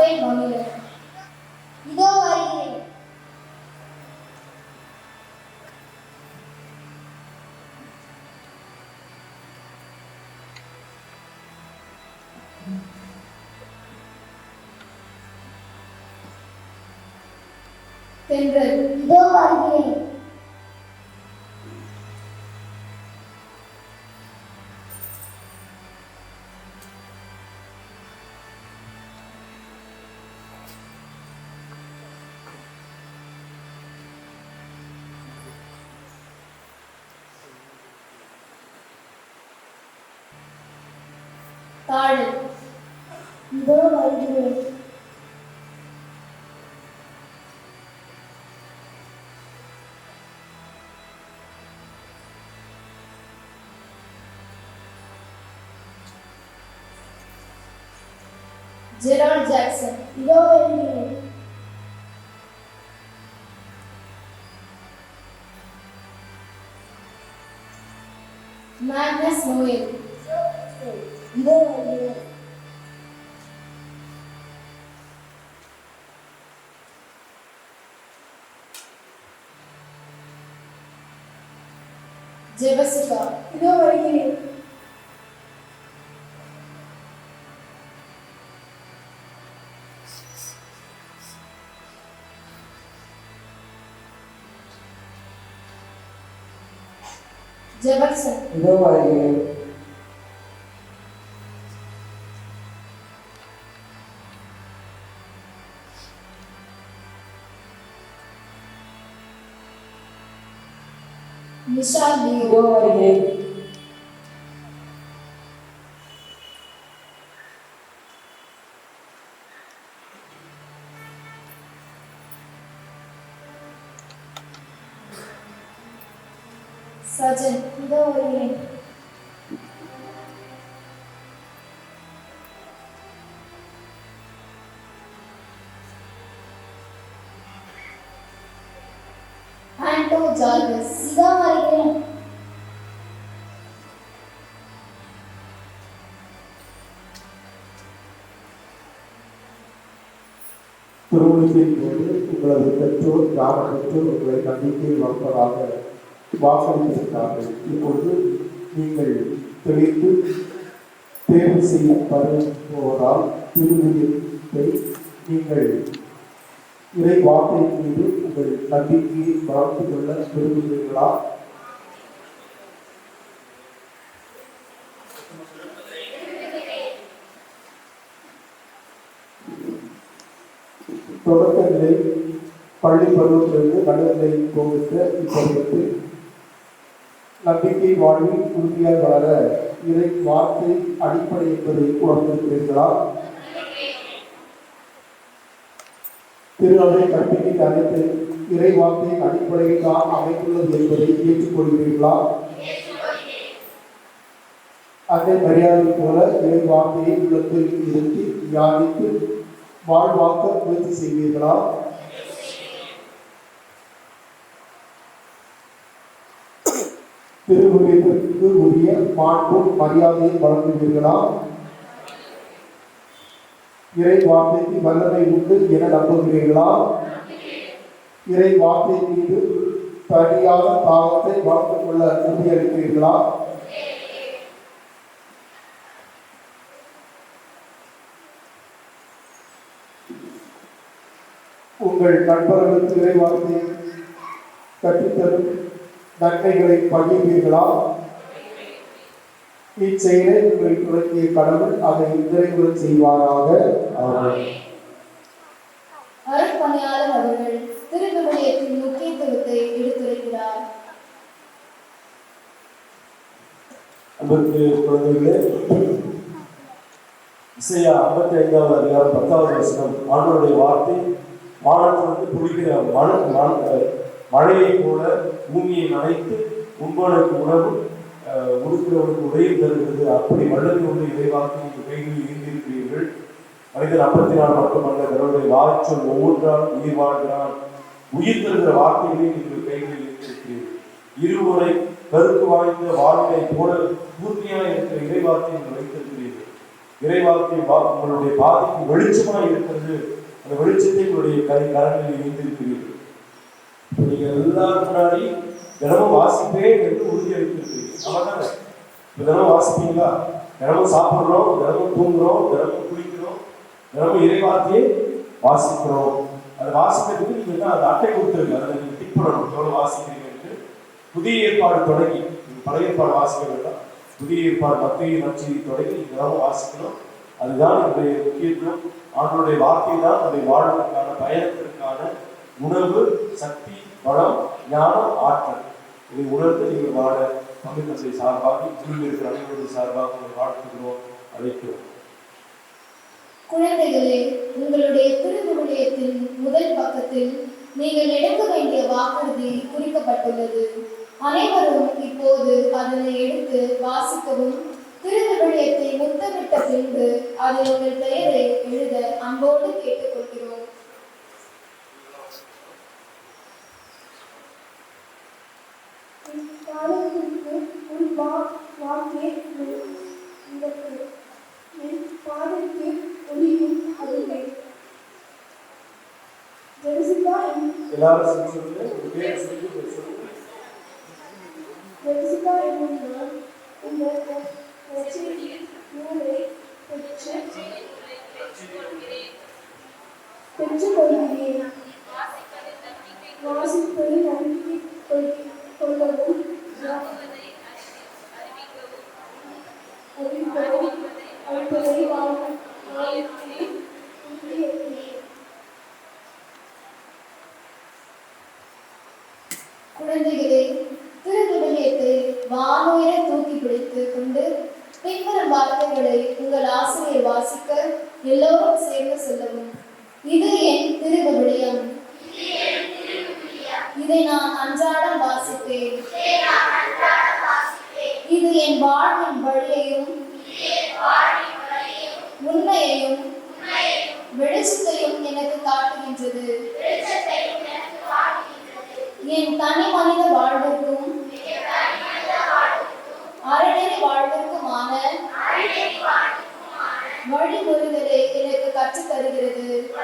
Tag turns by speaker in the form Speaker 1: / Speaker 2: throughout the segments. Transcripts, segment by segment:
Speaker 1: சபை மகிழ
Speaker 2: இதோ வருகிறேன்
Speaker 1: தென்றல்
Speaker 2: இதோ வருகிறேன்
Speaker 1: தாழல்
Speaker 2: இதோ வருகிறேன்
Speaker 1: ஜெரால்ட் ஜாக்சன்
Speaker 2: இதோ வருகிறேன்
Speaker 1: மேக்னஸ் நோயல் ஜெபசிகா
Speaker 2: இதோ வருகிறேன்
Speaker 1: ஜெபர்சன்
Speaker 3: இதோ வருகிறேன் Не сади.
Speaker 1: Говори.
Speaker 2: Саджан, говори.
Speaker 1: And to
Speaker 2: Jarvis, Sigamari.
Speaker 4: திருமணத்தின் போது உங்களது பெற்றோர் கிராம பெற்றோர் உங்களை நம்பிக்கை வளர்ப்பதாக வாக்களித்திருக்கிறார்கள். இப்பொழுது நீங்கள் தெளித்து தேர்வு செய்யப்படுவதால் திருமணத்தை நீங்கள் இறை வார்த்தை மீது உங்கள் நம்பிக்கையை வளர்த்து கொள்ள விரும்புகிறீர்களா? தொடக்க நிலை பள்ளி பருவத்திலிருந்து நடுநிலை போகின்ற இப்பருவத்தில் நம்பிக்கை வாழ்வில் உறுதியாய் வளர இறை வார்த்தை அடிப்படை என்பதை உணர்ந்திருக்கிறீர்களா? திருநாளை கற்பிக்கின்ற அனைத்து இறை வார்த்தையின் அடிப்படையில் தான் அமைத்துள்ளது என்பதை ஏற்றுக்கொள்கிறீர்களா? அதே மரியாதை போல இறை வார்த்தையை உள்ளத்தில் இருந்து தியானித்து வாழ்வாக்க பூர்த்தி செய்வீர்களா? திருமுறைகளுக்கு உரிய மாண்பும் மரியாதையை வழங்குவீர்களா? இறை வார்த்தைக்கு வல்லமை உண்டு என நம்புகிறீர்களா? இறை வார்த்தை மீது தனியாக தாகத்தை வளர்த்துக் கொள்ள உறுதியளிக்கிறீர்களா? உங்கள் நண்பர்களுக்கு இறை வார்த்தையை கற்றுத்தரும் நன்மைகளை பகிர்வீர்களா? இச்செயலை உங்களை தொடங்கிய கடவுள் அதை நிறைவுறச் செய்வாராக.
Speaker 1: அருட்பணியாளர் அவர்கள் திருவிவிலியத்தின் முக்கியத்துவத்தை எடுத்துரைக்கிறார்.
Speaker 5: அன்புக்கு குழந்தைகளே இசையா ஐம்பத்தி ஐந்தாவது அதிகாரம் பத்தாவது வசனம் ஆண்டோருடைய வார்த்தை வானத்திலிருந்து பொழிகிற மழை மழை- மழையைப் போல பூமியை நனைத்து உண்பவனுக்கு உணவு உடுக்கிறவனுக்கு உதவி தருகிறது. அப்படி வல்லமை உள்ள இறைவாக்கு உங்கள் கைகளில் இருந்திருக்கிறீர்கள். மனிதன் அப்பத்தினால் மட்டுமல்ல தன்னுடைய வாய்ச்சொல் ஒவ்வொன்றாலும் உயிர் வாழ்கிறான். உயிர் தருகிற வார்த்தைகளை நீங்கள் கைகளில் இருந்திருக்கிறீர்கள். இருமுறை கருத்து வாய்ந்த வாழ்வை போல பூர்த்தியாக இருக்கிற இறைவாக்கை நீங்கள் வைத்திருக்கிறீர்கள். இறைவார்த்தை வா- உங்களுடைய பாதைக்கு வெளிச்சமாக இருக்கிறது. அந்த வெளிச்சத்தை உங்களுடைய கை கரங்களில் இணைந்திருக்கிறீர்கள். இப்ப நீங்க எல்லாரும் முன்னாடி தினமும் வாசிப்பேன் என்று உறுதி அளித்திருக்கிறீங்க ஆமாதானே தினமும் வாசிப்பீங்களா? தினமும் சாப்பிட்றோம் தினமும் தூங்குறோம் தினமும் குளிக்கிறோம் தினமும் இறைவார்த்தையை வாசிக்கிறோம். அதை வாசிக்கிறதுக்கு நீங்க தான் அந்த அட்டை கொடுத்துருக்கு அதை நீங்க டிக் பண்ணணும். எவ்வளவு வாசிக்கிறீங்கன்னு புதிய ஏற்பாடு தொடங்கி. பழைய ஏற்பாடு வாசிக்க வேண்டாம். புதிய ஏற்பாடு மத்திய நச்சியை தொடங்கி இதெல்லாம் வாசிக்கணும் அதுதான் என்னுடைய முக்கியத்துவம். ஆண்டவருடைய வார்த்தை தான் நம்முடைய வாழ்வதற்கான பயணத்திற்கான உணவு சக்தி பலம் ஞானம் ஆற்றல். இதை உணர்ந்து நீங்கள் வாழ பங்கு தந்தை சார்பாக குழுவில் இருக்கிற அனைவருடைய சார்பாக உங்களை வாழ்த்துகிறோம் அழைக்கிறோம்.
Speaker 1: குழந்தைகளே உங்களுடைய திருவிவிலியத்தின் முதல் பக்கத்தில் நீங்கள் எடுக்க வேண்டிய வாக்குறுதி குறிக்கப்பட்டுள்ளது. அனைவரும் இப்போது அதனை எடுத்து வாசிக்கவும் திருவிவிலியத்தை முத்தமிட்ட பின்பு அதில் உங்கள் பெயரை எழுத அன்போடு கேட்டுக்கொள்கிறோம்.
Speaker 2: காலத்திற்கு ஜெருசிகா என்னும் நான் இந்த நற்செய்தி நூலை பெற்று பெற்றுக்கொள்கிறேன் வாசிப்பதை நம்பிக்கை கொள்- கொள்ளவும் அறிவிக்கவும் அழைப்பதை வாழ்- வாழ்க்கை உறுதியேற்கிறேன்.
Speaker 1: குழந்தைகளே பின்வரும் வார்த்தைகளை உங்கள் ஆசிரியர் வாசிக்க எல்லோரும் சேர்ந்து சொல்லவும். இது என் திருவிவிலியம் இதை நான் அன்றாடம் வாசிப்பேன். இது என் வாழ்வின் வழியையும் உண்மையையும் வெளிச்சத்தையும் எனக்கு காட்டுகின்றது. என் தனி மனித வாழ்வுக்கு அறநெறி வாழ்விற்குமான வழிமுறைகளை எனக்கு கற்றுத் தருகிறது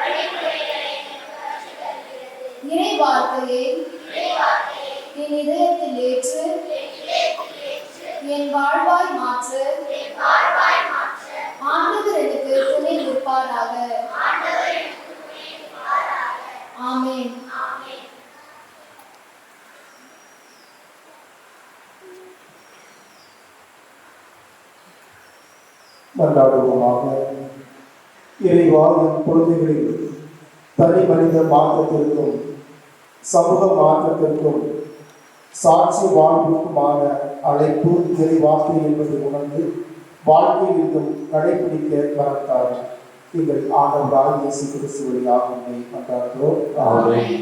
Speaker 1: இறை வார்த்தையை என் இதயத்தில் ஏற்று என் வாழ்வாய் மாற்று ஆண்டவர் எனக்கு துணை நிற்பாராக. ஆமேன்.
Speaker 4: மன்றாடுவோமாக. இறைவா என் தனி மனித மாற்றத்திற்கும் சமூக மாற்றத்திற்கும் சாட்சி வாழ்வுக்குமான அழைப்பு இறை வார்த்தை என்பதை உணர்ந்து வாழ்க்கையில் இன்னும் கடைபிடிக்க வரத்தார் எங்கள் ஆண்டவராக இயேசு கிறிஸ்து வழியாக உண்மை. ஆமென்.